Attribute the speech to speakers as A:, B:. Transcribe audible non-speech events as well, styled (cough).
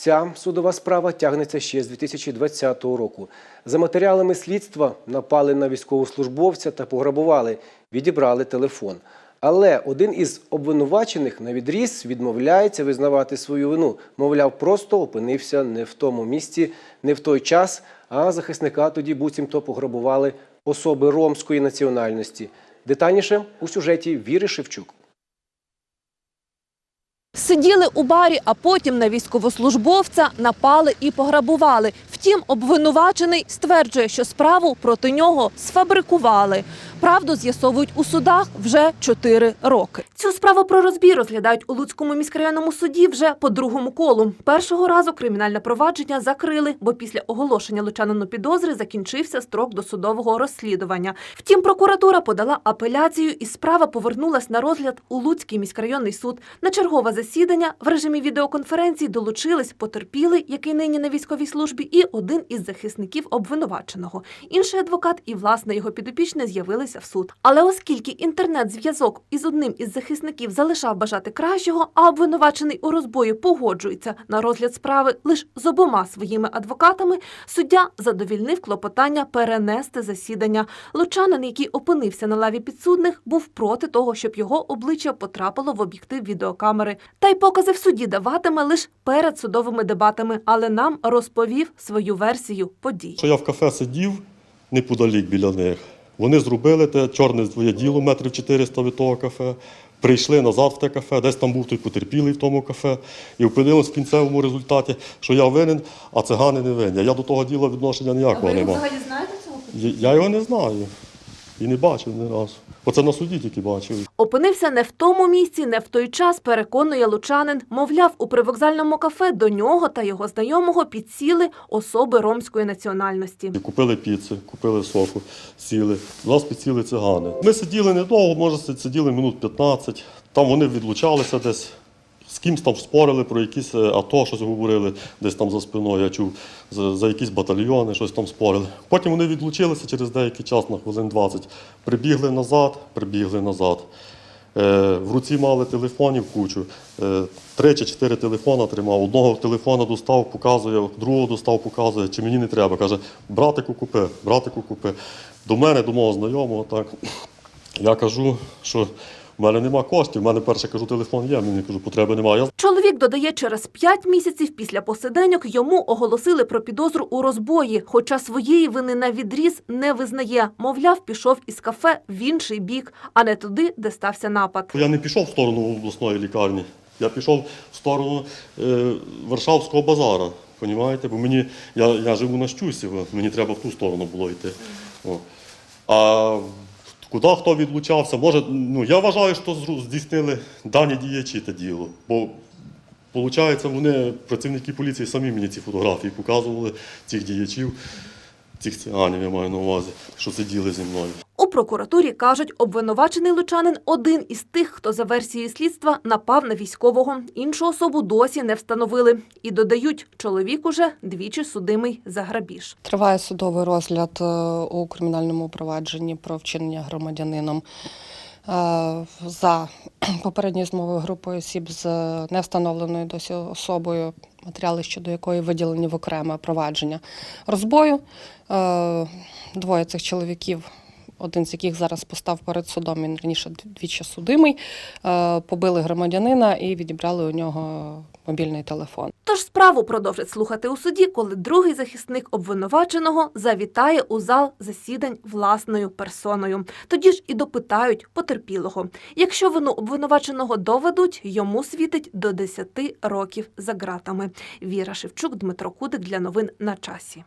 A: Ця судова справа тягнеться ще з 2020 року. За матеріалами слідства напали на військовослужбовця та пограбували, відібрали телефон. Але один із обвинувачених на відріз відмовляється визнавати свою вину. Мовляв, просто опинився не в тому місці, не в той час, а захисника тоді буцімто пограбували особи ромської національності. Детальніше у сюжеті Віри Шевчук.
B: Сиділи у барі, а потім на військовослужбовця напали і пограбували. Втім, обвинувачений стверджує, що справу проти нього сфабрикували. Правду з'ясовують у судах вже чотири роки. Цю справу про розбій розглядають у Луцькому міськрайонному суді вже по другому колу. Першого разу кримінальне провадження закрили, бо після оголошення лучанину підозри закінчився строк досудового розслідування. Втім, прокуратура подала апеляцію, і справа повернулась на розгляд у Луцький міськрайонний суд. На чергове засідання в режимі відеоконференції долучились потерпілий, який нині на військовій службі, і один із захисників обвинуваченого. Інший адвокат і власне його підопічне з'явилися в суд. Але оскільки інтернет-зв'язок із одним із захисників залишав бажати кращого, а обвинувачений у розбої погоджується на розгляд справи лише з обома своїми адвокатами, суддя задовільнив клопотання перенести засідання. Лучанин, який опинився на лаві підсудних, був проти того, щоб його обличчя потрапило в об'єктив відеокамери. Та й покази в суді даватиме лише перед судовими дебатами, але нам розповів свою версію подій.
C: Що я в кафе сидів неподалік біля них. Вони зробили те чорне своє діло, метрів 400 від того кафе. Прийшли назад в те кафе, десь там був той потерпілий в тому кафе, і опинилось в кінцевому результаті, що я винен, а цигани не винні. Я до того діла відношення ніякого не мав.
B: знаєте цього?
C: Я його не знаю і не бачив ні разу. Оце на суді тільки бачив.
B: Опинився не в тому місці, не в той час, переконує лучанин. Мовляв, у привокзальному кафе до нього та його знайомого підсіли особи ромської національності.
C: І Купили піци, купили соку, сіли. Нас підсіли цигани. Ми сиділи недовго, може сиділи минут 15. Там вони відлучалися десь. З кимсь там спорили про якісь е, АТО, щось говорили, десь там за спиною, я чув, за, за якісь батальйони, щось там спорили. Потім вони відлучилися через деякий час, на хвилин 20. Прибігли назад, прибігли назад. Е, в руці мали телефонів кучу. Е, три чи чотири телефона тримав. Одного телефона достав, показує, другого достав, показує, чи мені не треба. Каже, братику купи, братику купи. До мене, до мого знайомого, так. Я кажу, що в мене нема коштів. В мене перше кажу, телефон є, мені кажу, потреби немає.
B: Чоловік додає, через п'ять місяців після посиденьок йому оголосили про підозру у розбої, хоча своєї вини на відріз не визнає. Мовляв, пішов із кафе в інший бік, а не туди, де стався напад.
C: Я не пішов в сторону обласної лікарні, я пішов в сторону е, Варшавського базара. Понімаєте? Бо мені, я, я живу на Щусі, мені треба в ту сторону було йти. О. А куди хто відлучався? Може, ну, я вважаю, що здійснили дані діячі те діло. Бо виходить, вони, працівники поліції, самі мені ці фотографії показували цих діячів, цих циганів, я маю на увазі, що сиділи зі мною.
B: Прокуратурі кажуть, обвинувачений лучанин один із тих, хто за версією слідства напав на військового. Іншу особу досі не встановили. І додають, чоловік уже двічі судимий за грабіж.
D: Триває судовий розгляд е, у кримінальному провадженні про вчинення громадянином е, за (clears throat) попередньою змовою групою осіб з невстановленою досі особою, матеріали щодо якої виділені в окреме провадження розбою. Е, Двоє цих чоловіків. Один з яких зараз постав перед судом, він раніше двічі судимий, е, побили громадянина і відібрали у нього мобільний телефон.
B: Тож справу продовжать слухати у суді, коли другий захисник обвинуваченого завітає у зал засідань власною персоною. Тоді ж і допитають потерпілого. Якщо вину обвинуваченого доведуть, йому світить до 10 років за ґратами. Віра Шевчук, Дмитро Кудик для новин на часі.